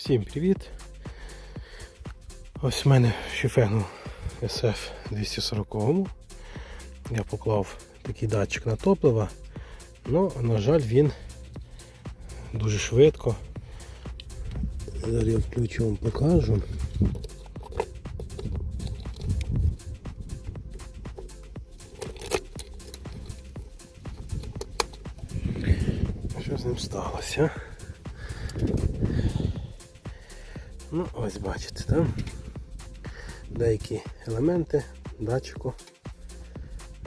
Всім привіт! Ось в мене шифену SF 240 Я поклав такий датчик на топливо, але, на жаль, він дуже швидко. Зараз я включу вам покажу. Що з ним сталося? Ну, ось бачите, так? Деякі елементи датчику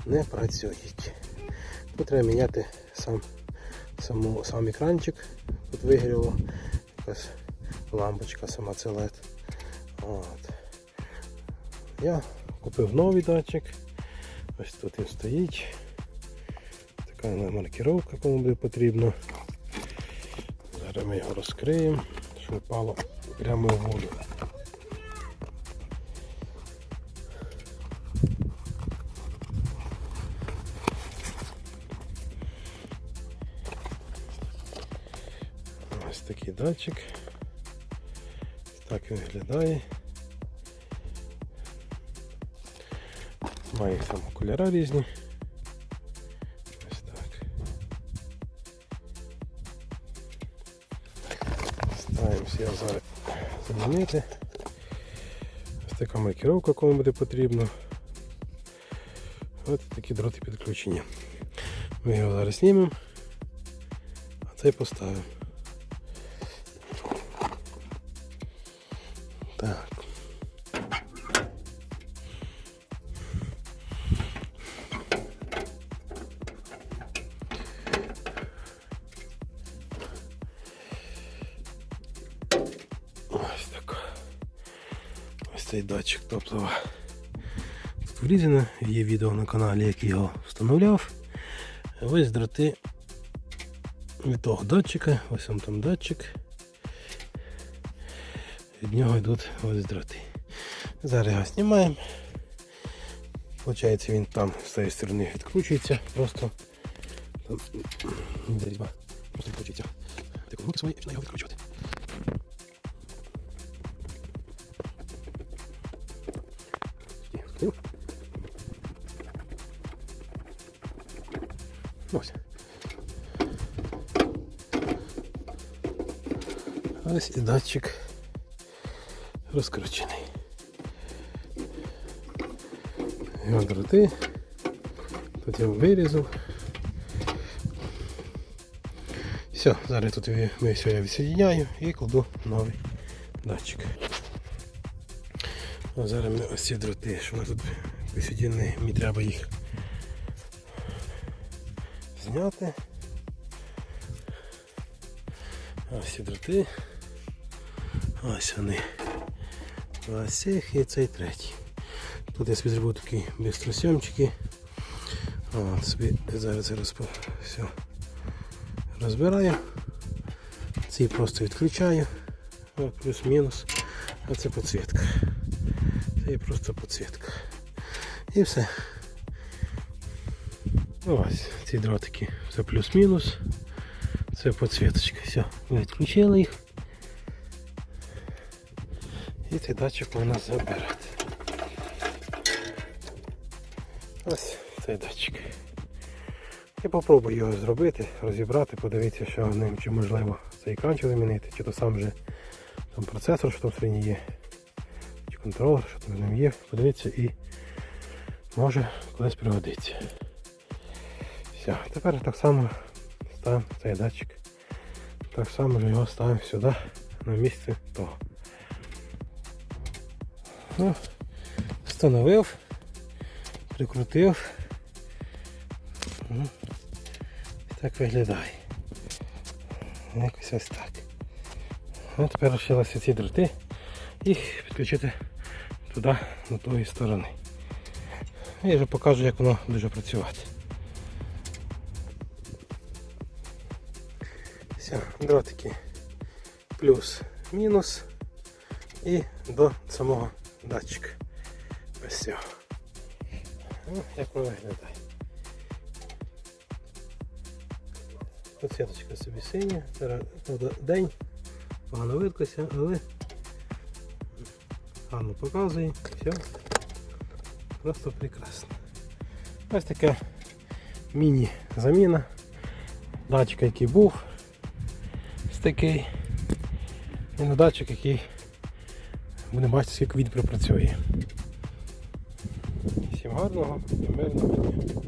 не працюють. Тут треба міняти сам, саму, сам екранчик. Тут вигоріло якась лампочка, сама це LED. От. Я купив новий датчик. Ось тут він стоїть. Така маркировка, кому буде потрібно. Зараз ми його розкриємо, щоб впало прямо в воду. Ось такий датчик. Ось Так він виглядає. Має там кольори різні. Ось так. Стараємося його зараз Замінити. Ось така маркіровка, кому буде потрібно. Ось такі дроти підключення. Ми його зараз знімемо, а цей поставимо. Так. Цей датчик топлива. Тут врізано, є відео на каналі, як я його встановляв. Ось дроти від того датчика, ось там там датчик. Від нього йдуть ось дроти. Зараз його знімаємо. Получається він там з цієї сторони відкручується, просто просто відкручується. Так руки свої починає його відкручувати. Ось. Ось і датчик розкручений. Його дроти. Тут я вирізав. Все, зараз тут ми все я відсоединяю і кладу новий датчик. А зараз ми ось ці дроти, що вони тут висвідені, мені треба їх зняти. Ось ці дроти. Ось вони. Ось цих і цей третій. Тут я собі зробив такі бистросйомчики. От, собі зараз розп... все розбираю. Ці просто відключаю. Плюс-мінус. А це підсвітка. Це просто підсвітка. І все. Ось ці дротики. Це плюс-мінус. Це підсвіточка. Все, відключили їх. І цей датчик можна забирати. Ось цей датчик. Я попробую його зробити, розібрати, подивитися, що ним чи можливо цей екранчик замінити, чи то сам же там процесор, що там всередині є, чи контролер, що там з ним є, подивитися і може колись пригодиться. Все, тепер так само ставимо цей датчик. Так само ж його ставимо сюди, на місце того. Ну, встановив, прикрутив. Ну, так виглядає. Якось ось так. А тепер лишилися ці дроти, їх підключити туди, до тої сторони. Я вже покажу, як воно буде працювати. Все, дротики плюс, мінус і до самого датчика. Ось все. Ну, як воно виглядає. Тут сіточка собі синя, зараз день, погано видкося, але гарно показує. Все. Просто прекрасно. Ось таке міні-заміна. Датчик, який був. Такий. І на датчик, який будемо бачити, скільки він пропрацює. Всім гарного і мирного дня.